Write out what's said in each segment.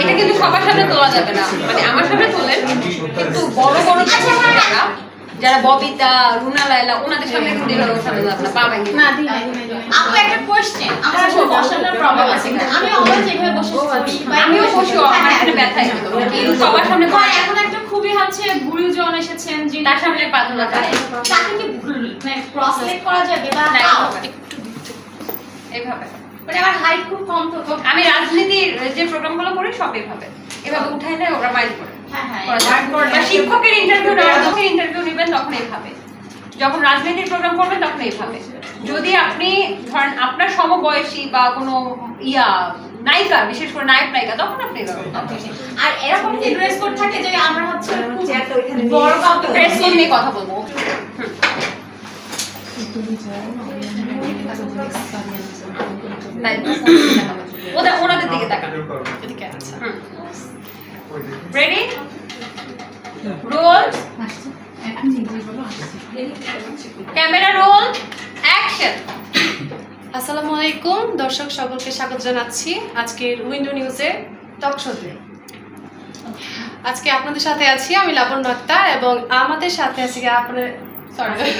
এটা কিন্তু সবার সামনে তোলা যাবে না। মানে আমার সামনে তোলেন কিন্তু বড় বড় যারা যারা ববিতা রুনা লাইলা ওনাদের সামনে কিন্তু এভাবে ওঠানো যাবে না পা না দি নাই দি নাই, দি নাই। আপু একটা কোশ্চেন আমার আসলে বসানোর প্রবলেম আছে আমি অলওয়েজ এভাবে বসে আমিও বসি আমার এখানে ব্যথা কিন্তু সবার সামনে এখন একটা খুবই হচ্ছে গুরুজন এসেছেন যে তার সামনে পা তাকে কি মানে ক্রস লেগ করা যাবে বা না, how? এইভাবে। এইভাবে মানে আমার হাইট খুব কম তো আমি রাজনীতির যে প্রোগ্রামগুলো করি সব এভাবে। এভাবে উঠাইলে ওরা মাইন্ড করে। হ্যাঁ হ্যাঁ শিক্ষকের ইন্টারভিউ নেওয়ার ইন্টারভিউ নেবেন তখন এইভাবে যখন রাজনীতির প্রোগ্রাম করবেন তখন এইভাবে যদি আপনি ধরেন আপনার সমবয়সী বা কোনো ইয়া নায়িকা বিশেষ করে নায়ক নায়িকা তখন আপনি আর এরকম কি ড্রেস কোড থাকে যে আমরা হচ্ছে বড় কাউকে প্রেস নিয়ে কথা বলব। তাই ওদের ওনাদের দিকে তাকান এদিকে আচ্ছা। Ready roll camera roll action আসসালামু আলাইকুম দর্শক সকলকে স্বাগত জানাচ্ছি আজকের উইন্ডো নিউজের টক শোতে আজকে আপনাদের সাথে আছি আমি লাবণ্য আক্তার এবং আমাদের সাথে আছে আপনার আচ্ছা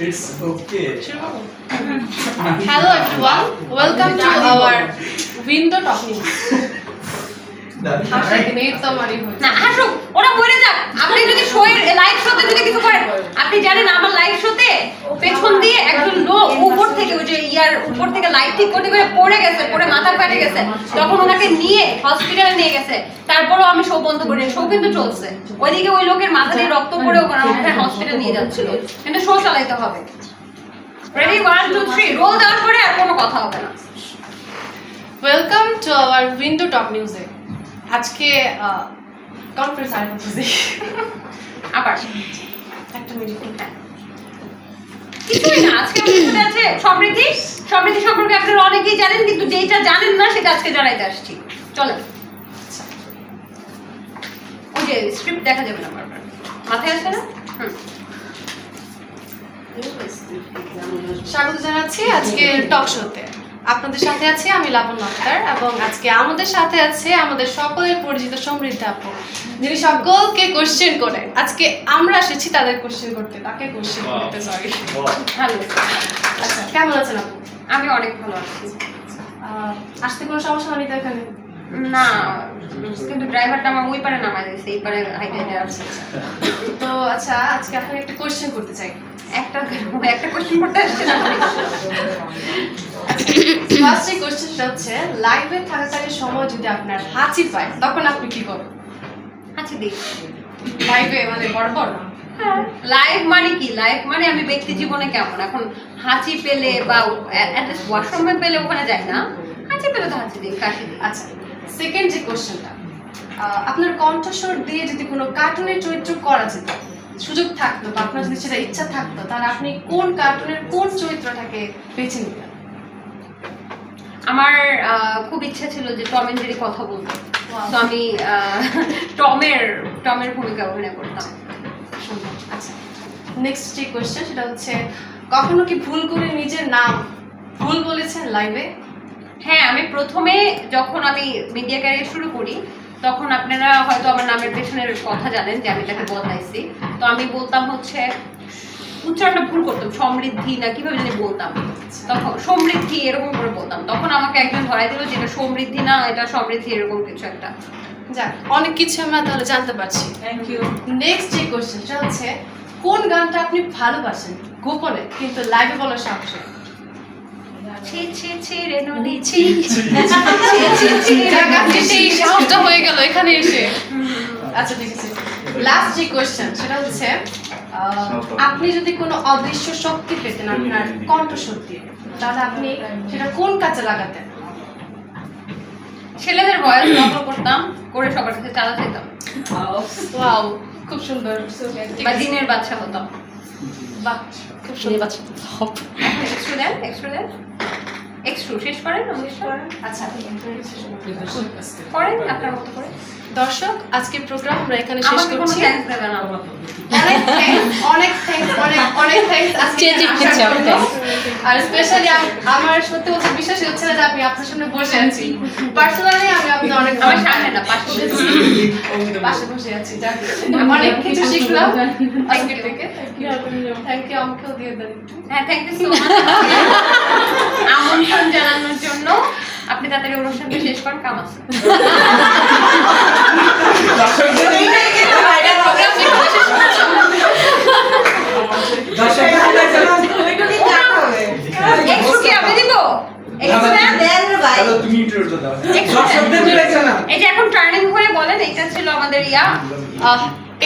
It's okay. Hello everyone welcome to our window talk না হাসুক ওরা মরে যাক। আপনি যদি শোয়ের লাইভ শোতে যদি কিছু করেন আপনি জানেন আমার লাইভ শোতে পেছন দিয়ে একজন লোক উপর থেকে ওই যে ইয়ার উপর থেকে লাইট ঠিক করতে করে পড়ে গেছে পড়ে মাথা ফাটে গেছে। তখন ওনাকে নিয়ে হসপিটালে নিয়ে গেছে। তারপরও আমি শো বন্ধ করি শো কিন্তু চলছে। ওইদিকে ওই লোকের মাথা দিয়ে রক্ত পড়ে ওখানে হসপিটাল নিয়ে যাচ্ছিল। কিন্তু শো চালাইতে হবে। Ready one two three roll দেওয়ার পরে আর কোনো কথা হবে না। Welcome to our window top নিউজে আজকে কনফারেন্স আর করতেছি আবার। একটা মিনিট। কিছুই না আজকে আছে সমৃদ্ধি। সমৃদ্ধি সম্পর্কে আপনারা অনেকেই জানেন কিন্তু যেটা জানেন না সেটা আজকে জানাইতে আসছি। চলেন। ওই যে স্ক্রিপ্ট দেখা যাবে না বারবার। মাথায় আসে না? হুম। স্বাগত জানাচ্ছি আজকে টক শোতে আপনাদের সাথে আছি আমি লাবণ্য আক্তার এবং আজকে আমাদের সাথে আছে আমাদের সকলের পরিচিত সমৃদ্ধ আপু যিনি সকলকে কোশ্চেন করে। আজকে আমরা এসেছি তাদের কোশ্চেন করতে তাকে কোশ্চেন করতে সরি ভালো। আচ্ছা কেমন আছেন আপু? আমি অনেক ভালো আছি। আহ, আসতে কোনো সমস্যা হয়নি তো এখানে? না কিন্তু ড্রাইভারটা আমার ওই পারে নামাই দিয়েছে এই পারে হাইটে হাইটে আসছে তো আচ্ছা আজকে আপনাকে একটা কোশ্চেন করতে চাই। একটা কোশ্চেন করতে আসছে না। ফার্স্ট যে কোশ্চেনটা হচ্ছে লাইভে থাকাকালীন সময় যদি আপনার হাঁচি পায় তখন আপনি কি করবেন? আচ্ছা দেখি লাইভে মানে বড় বড় লাইফ মানে কি? লাইফ মানে আমি ব্যক্তি জীবনে কেমন? এখন হাঁচি পেলে বা ওয়াশরুমে পেলে ওখানে যাই না। হাঁচি পেলে তো হাঁচি দিই কাশি দিই। আচ্ছা সেকেন্ড যে কোশ্চেনটা আপনার কণ্ঠস্বর দিয়ে যদি কোনো কার্টুনের চরিত্র করা যেত সুযোগ থাকতো বা আপনার যদি সেটা ইচ্ছা থাকতো তাহলে আপনি কোন কার্টুনের কোন চরিত্রটাকে বেছে নিতেন আমার খুব ইচ্ছা ছিল যে টম এন্ড জেরি কথা বলতো। তো আমি টমের টমের ভূমিকা অভিনয় করতাম। আচ্ছা নেক্সট যে কোয়েশ্চেন সেটা হচ্ছে কখনো কি ভুল করে নিজের নাম ভুল বলেছেন লাইভে হ্যাঁ আমি প্রথমে যখন আমি মিডিয়া ক্যারিয়ার শুরু করি তখন আপনারা হয়তো আমার নামের পেছনের কথা জানেন যে আমি তাকে বদলাইছি। তো আমি বলতাম হচ্ছে উচ্চারণটা ভুল করতাম সমৃদ্ধি না কীভাবে জানি বলতাম। তখন সমৃদ্ধি এরকম করে বলতাম। তখন আমাকে একজন ধরাই দিল যে এটা সমৃদ্ধি না এটা সমৃদ্ধি এরকম কিছু একটা। যাক অনেক কিছু আমরা তাহলে জানতে পারছি। থ্যাংক ইউ নেক্সট যে কোয়েশ্চেন হচ্ছে কোন গানটা আপনি ভালোবাসেন? গোপনে কিন্তু লাইভে বলার সাহস? ছি ছি ছি রে নদী ছি। যাক, আপনি সেই সাহসটা হয়ে গেল এখানে এসে। আচ্ছা ঠিক আছে। লাস্ট যে কোয়েশ্চেন সেটা হচ্ছে আপনি যদি কোনো অদৃশ্য শক্তি পেতেন আপনার কণ্ঠস্বর দিয়ে তাহলে আপনি সেটা কোন কাজে লাগাতেন? ছেলেদের ভয়েস নকল করতাম করে সবার কাছে চালা যেতাম ওয়াও খুব সুন্দর। বা দিনের বাচ্চা হতাম। বাহ খুব সুন্দর। এখন এক্সট্রা দেন এক্সট্রা শেষ করেন আচ্ছা করেন আপনার মতো করে। দর্শক আজকের প্রোগ্রাম আমরা এখানে শেষ করছি। অনেক অনেক অনেক আজকে. আর স্পেশালি আমার সত্যি বলতে বিশ্বাসই হচ্ছে না যে আমি আপনার সামনে বসে আছি। পার্সোনালি আমি আপনার অনেক আমার সামনে না পাশে পাশে বসে আছি যাক। অনেক কিছু শিখলাম আজকে থেকে। থ্যাংক ইউ আমাকেও দিয়ে দেন একটু। হ্যাঁ থ্যাংক ইউ সো মাচ আমন্ত্রণ জানানোর জন্য আপনি তাড়াতাড়ি অনুষ্ঠানটা শেষ করেন কাম আছে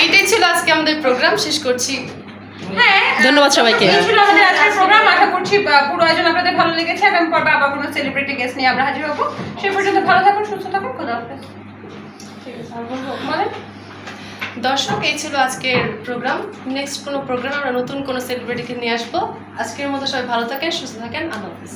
এইটাই ছিল আজকে আমাদের প্রোগ্রাম শেষ করছি ধন্যবাদ সবাইকে। এই আশা করছি পুরো আয়োজন আপনাদের ভালো লেগেছে। এবং পর্বে আবার কোনো সেলিব্রিটি গেস্ট নিয়ে আমরা হাজির হব। সে পর্যন্ত ভালো থাকুন, সুস্থ থাকুন। খোদা হাফেজ। দর্শক, এই ছিল আজকের প্রোগ্রাম। নেক্সট কোনো প্রোগ্রাম আমরা নতুন কোনো সেলিব্রিটিকে নিয়ে আসব। আজকের মতো সবাই ভালো থাকেন, সুস্থ থাকেন। আল্লাহ হাফিজ.